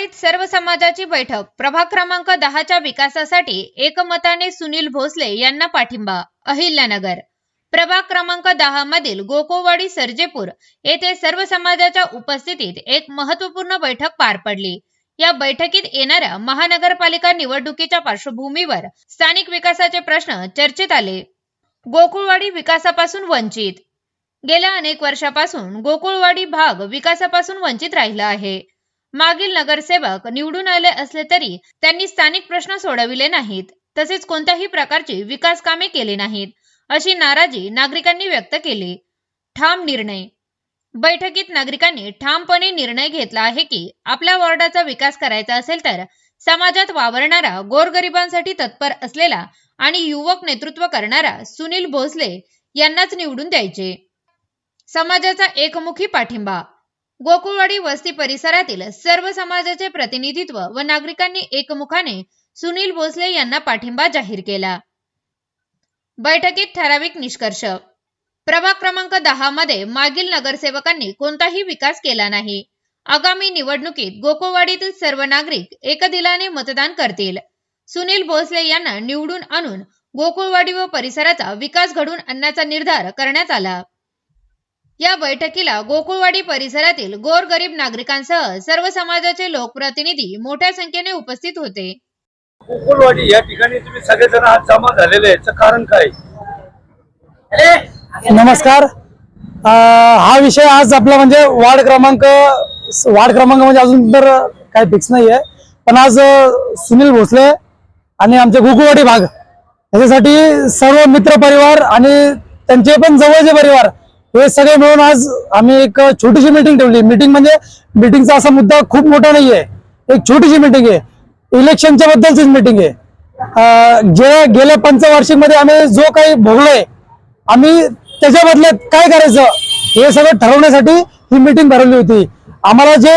गोकुळवाडीत सर्व समाजाची बैठक. प्रभाग क्रमांक दहाच्या विकासासाठी एकमताने सुनील भोसले यांना पाठिंबा. अहिल्यानगर. प्रभाग क्रमांक दहा मधील गोकोवाडी सर्जेपूर येथे सर्व समाजाच्या उपस्थितीत एक महत्त्वपूर्ण बैठक पार पडली. या बैठकीत येणाऱ्या महानगरपालिका निवडणुकीच्या पार्श्वभूमीवर स्थानिक विकासाचे प्रश्न चर्चेत आले. गोकुळवाडी विकासापासून वंचित. गेल्या अनेक वर्षापासून गोकुळवाडी भाग विकासापासून वंचित राहिला आहे. मागील नगरसेवक निवडून आले असले तरी त्यांनी स्थानिक प्रश्न सोडविले नाहीत तसेच कोणत्याही प्रकारची विकास कामे केली नाहीत अशी नाराजी नागरिकांनी व्यक्त केली. ठाम निर्णय. बैठकीत नागरिकांनी ठामपणे निर्णय घेतला आहे की आपल्या वॉर्डाचा विकास करायचा असेल तर समाजात वावरणारा गोरगरिबांसाठी तत्पर असलेला आणि युवक नेतृत्व करणारा सुनील भोसले यांनाच निवडून द्यायचे. समाजाचा एकमुखी पाठिंबा. गोकुळवाडी वस्ती परिसरातील सर्व समाजाचे प्रतिनिधित्व व नागरिकांनी एकमुखाने सुनील भोसले यांना पाठिंबा जाहीर केला. बैठकीत ठराविक निष्कर्ष. प्रभाग क्रमांक दहा मध्ये मागील नगरसेवकांनी कोणताही विकास केला नाही. आगामी निवडणुकीत गोकुळवाडीतील सर्व नागरिक एकदिलाने मतदान करतील. सुनील भोसले यांना निवडून आणून गोकुळवाडी व परिसराचा विकास घडून आणण्याचा निर्धार करण्यात आला. या बैठकीला गोकुळवाडी परिसरातील गोरगरीब नागरिकांसह सर्व समाजाचे लोकप्रतिनिधी मोठ्या संख्येने उपस्थित होते. कुकुलवाडी या ठिकाणी तुम्ही सगळेजण आज जमा झालेले आहे. याचं कारण काय? नमस्कार. हा विषय आज आपला म्हणजे वार्ड क्रमांक वार्ड क्रमांक म्हणजे अजून तर काही फिक्स नाहीये. पण आज सुनील भोसले आणि आमचे गुकुवाडी भाग याच्यासाठी सर्व मित्र परिवार आणि त्यांचे पण जवळचे परिवार हे सगळे मिळून आज आम्ही एक छोटीशी मीटिंग ठेवली. मीटिंग म्हणजे मीटिंगचा असा मुद्दा खूप मोठा नाहीये. एक छोटीशी मीटिंग आहे. इलेक्शनच्या बद्दलचीच मीटिंग आहे. जे गेल्या पंचवार्षिकमध्ये आम्ही जो काही भोगलोय आम्ही त्याच्या बदल्यात काय करायचं हे सगळं ठरवण्यासाठी ही मीटिंग भरवली होती. आम्हाला जे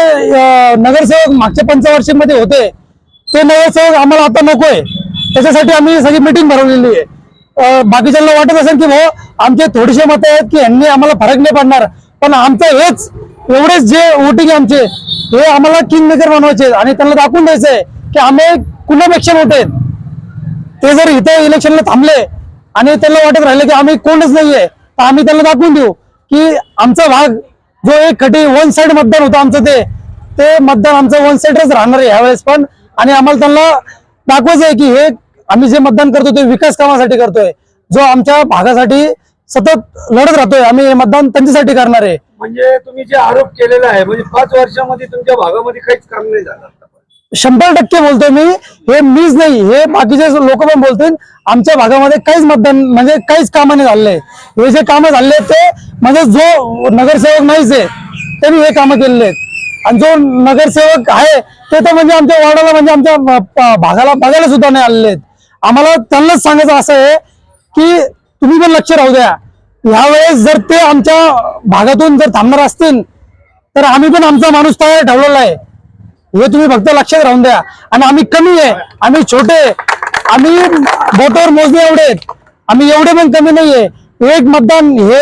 नगरसेवक मागच्या पंचवार्षिकमध्ये होते ते नगरसेवक आम्हाला आता नकोय. त्याच्यासाठी आम्ही सगळी मीटिंग भरवलेली आहे. बाकीच्यांना वाटत असेल की भाऊ आमचे थोडेसे मत आहेत की यांनी आम्हाला फरक नाही पडणार. पण आमचं हेच एवढेच जे वोटिंग आमचे हे आम्हाला किंग मेकर बनवायचे आणि त्यांना दाखवून द्यायचंय की आम्ही कुणापेक्षा मोठे ते जर इथे इलेक्शनला थांबले आणि त्यांना वाटत राहिले की आम्ही कोणच नाहीये तर आम्ही त्यांना दाखवून देऊ की आमचा भाग जो एक खटी वन साइड मतदान होतं आमचं ते ते मतदान आमचं वन साइडच राहणार आहे ह्यावेळेस पण. आणि आम्हाला त्यांना दाखवायचं आहे की हे आम्ही जे मतदान करतो ते विकास कामासाठी करतोय. जो आमच्या भागासाठी सतत लढत राहतोय. आम्ही हे मतदान त्यांच्यासाठी करणार आहे. म्हणजे तुम्ही जे आरोप केलेला आहे म्हणजे पाच वर्षामध्ये तुमच्या भागामध्ये काहीच काम नाही झालं. शंभर टक्के बोलतोय मी. हे मीच नाही हे बाकीचे लोक पण बोलतील. आमच्या भागामध्ये काहीच मतदान म्हणजे काहीच कामं नाही झाले हे जे कामं झाले ते म्हणजे जो नगरसेवक नाहीच आहे त्यांनी हे कामं केलेले आहेत. आणि जो नगरसेवक आहे ते तर म्हणजे आमच्या वार्डाला म्हणजे आमच्या भागाला बघायला सुद्धा नाही आलेले आहेत. आम्हाला त्यांनाच सांगायचं असं आहे की तुम्ही पण लक्ष राहू द्या. यावेळेस जर ते आमच्या भागातून जर थांबणार असतील तर आम्ही पण आमचा माणूस तयार ठेवलेला आहे. हे तुम्ही फक्त लक्षात राहून द्या. आणि आम्ही कमी आहे. आम्ही छोटे आहे. आम्ही बोटावर मोजणे एवढे आम्ही एवढे पण कमी नाहीये. एक मतदान हे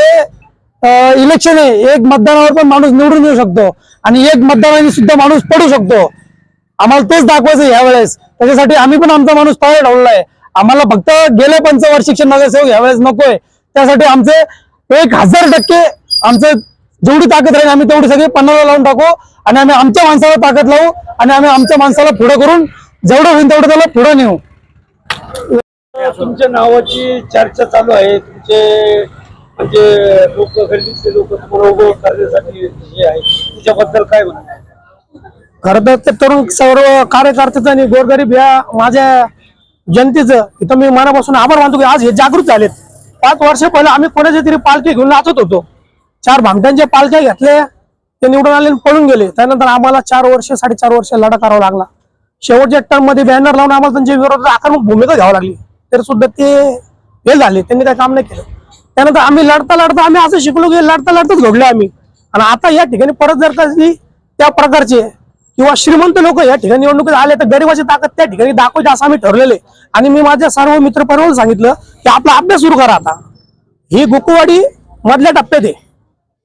इलेक्शन आहे. एक मतदानावर पण माणूस निवडून येऊ शकतो. आणि एक मतदानाने सुद्धा माणूस पडू शकतो. आम्हाला तेच दाखवायचं आहे यावेळेस त्याच्यासाठी आम्ही पण आमचा माणूस तयार ठेवलेला आहे. आम्हाला फक्त गेले पंचवार्षिक नगरसेवक यावेळेस नकोय. त्यासाठी आमचे एक हजार टक्के आमचं जेवढी ताकद राहील आम्ही तेवढी सगळी पन्नाला लावून टाकू आणि आम्ही आमच्या माणसाला ताकद लावू आणि आम्ही आमच्या माणसाला पुढे करून जेवढं होईल तेवढं त्याला पुढे नेऊ. तुमच्या नावाची चर्चा चालू आहे. तुमचे म्हणजे लोक खरेदीचे लोक तुम्हाला उभं करण्यासाठी हे आहे. त्याच्याबद्दल काय म्हणतात खरं तर ते तरुण सर्व कार्यकर्त्याचं आणि गोरगरीब या माझ्या जनतेचं इथं मी मनापासून आभार मानतो की आज हे जागृत झालेत. पाच वर्ष पहिले आम्ही कोणाची तरी पालखी घेऊन नाचत होतो. चार भामट्यांच्या पालख्या घेतल्या ते निवडून आले पळून गेले. त्यानंतर आम्हाला चार वर्ष साडेचार वर्ष लढा करावा लागला. शेवटच्या टर्ममध्ये बॅनर लावून आम्हाला त्यांच्या विरोधात आक्रमक भूमिका घ्यावी लागली. तरी सुद्धा ते हे झाले. त्यांनी काय काम नाही केलं. त्यानंतर आम्ही लढता लढता आम्ही असं शिकलो की लढता लढताच घडलो आम्ही. आणि आता या ठिकाणी परत जर का त्या प्रकारचे किंवा श्रीमंत लोक या ठिकाणी निवडणुकीत आले तर गरिबाची ताकद त्या ठिकाणी दाखवायची असं आम्ही ठरलेले. आणि मी माझ्या सर्व मित्र सांगितलं की आपला अभ्यास सुरू करा आता. ही गोकुवाडी मधल्या टप्प्यात आहे.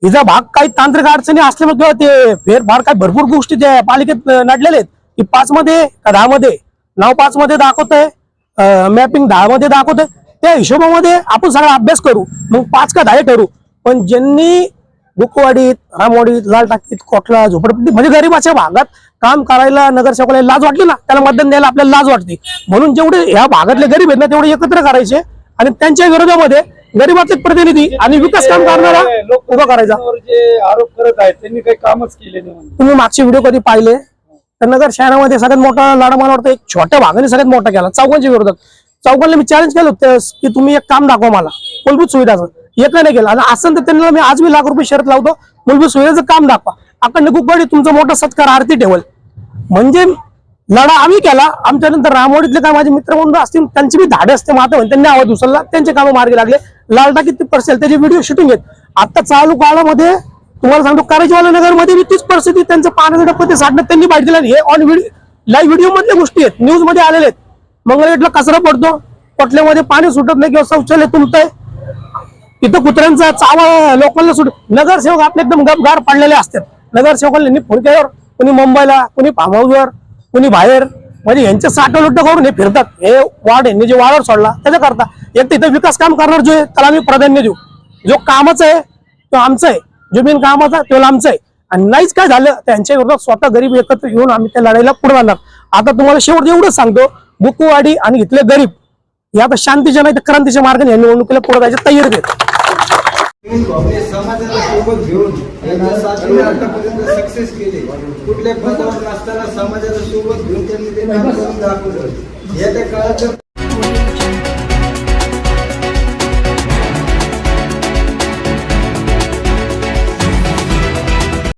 हिचा भाग काही तांत्रिक अडचणी असल्यामुळे किंवा ते फेरफार काही भरपूर गोष्टी त्या पालिकेत नडलेले आहेत. की पाच मध्ये का दहा मध्ये? नाव पाच मध्ये दाखवतंय. मॅपिंग दहा मध्ये दाखवतंय. त्या हिशोबामध्ये आपण सगळा अभ्यास करू. मग पाच का दहा ठरू. पण ज्यांनी बुकवाडीत रामवाडीत लाल टाकीत कोटला झोपडपट्टी म्हणजे गरीबाच्या भागात काम करायला नगरसेवकाला लाज वाटली ना त्याला मतदान द्यायला आपल्याला लाज वाटते. म्हणून जेवढे ह्या भागातले गरीब आहेत ना तेवढे एकत्र करायचे आणि त्यांच्या विरोधामध्ये गरीबाचे प्रतिनिधी आणि विकास काम करणारा उभा करायचा. आरोप करत आहेत त्यांनी काही कामच केले नाही तुम्ही मागचे व्हिडिओ कधी पाहिले? तर नगर शहरामध्ये सगळ्यात मोठा लढा मला वाटतं एक छोट्या भागाने सगळ्यात मोठा केला चौघांच्या विरोधात चौघांना मी चॅलेंज केलं होतं की तुम्ही एक काम दाखवा मला मूलभूत सुविधाचं एक नाही केलं. आणि असं तर त्यांना मी आज मी लाख रुपये शर्त लावतो. मूलभूत सुविधाचं काम दाखवा. अखंड कुकवाडी तुमचा मोठा सत्कार आरती ठेवल. म्हणजे लढा आम्ही केला. आमच्या नंतर रामवाडीतले काय माझे मित्र असतील त्यांची बी धाडे असते. माता त्यांनी आवाज उचलला. त्यांचे कामं मार्गी लागले. लालटा किती पर्सेल त्याचे व्हिडिओ शूटिंग आहेत. आता चालू काळामध्ये तुम्हाला सांगतो कराजीवाला नगरमध्ये बी तीच परिस्थिती. त्यांचं पाण्याचं डब्बं ते साठण्यात त्यांनी बाहेर दिलं हे ऑन व्हिडिओ लाईव्ह व्हिडिओ मधल्या गोष्टी आहेत. न्यूजमध्ये आलेले आहेत. मंगळवेटला कचरा पडतो. पटल्यामध्ये पाणी सुटत नाही किंवा शौचालय तुमतंय तिथं कुत्र्यांचा चावा लोकांना सुट नगरसेवक आपले एकदम गपगार पडलेले असतात. नगरसेवकांनी फोन केल्यावर कोणी मुंबईला कोणी फार्म हाऊसवर कोणी बाहेर म्हणजे यांचे साठ करून हे फिरतात. हे वार्ड यांनी जे वाढवर सोडला त्याच्या करता एक तिथं विकास काम करणार जो आहे त्याला आम्ही प्राधान्य देऊ. जो कामाचा आहे तो आमचा आहे. जो बिन कामाचा तो आमचा आहे. आणि नाहीच काय झालं त्यांच्या विरोधात स्वतः गरीब एकत्र येऊन आम्ही त्या लढाईला पुढे जाणार. आता तुम्हाला शेवट एवढंच सांगतो बुकुवाडी आणि इथले गरीब हे आता शांतीच्या नाही तर क्रांतीच्या मार्गाने या निवडणुकीला पुढे जायच्या तयारी आहेत. समाजाला सोबत घेऊन त्यांना साथीने आतापर्यंत सक्सेस केले. कुठल्या पदावर असताना समाजाला सोबत घेऊन त्यांनी ते काम करून दाखवलं. येत्या काळात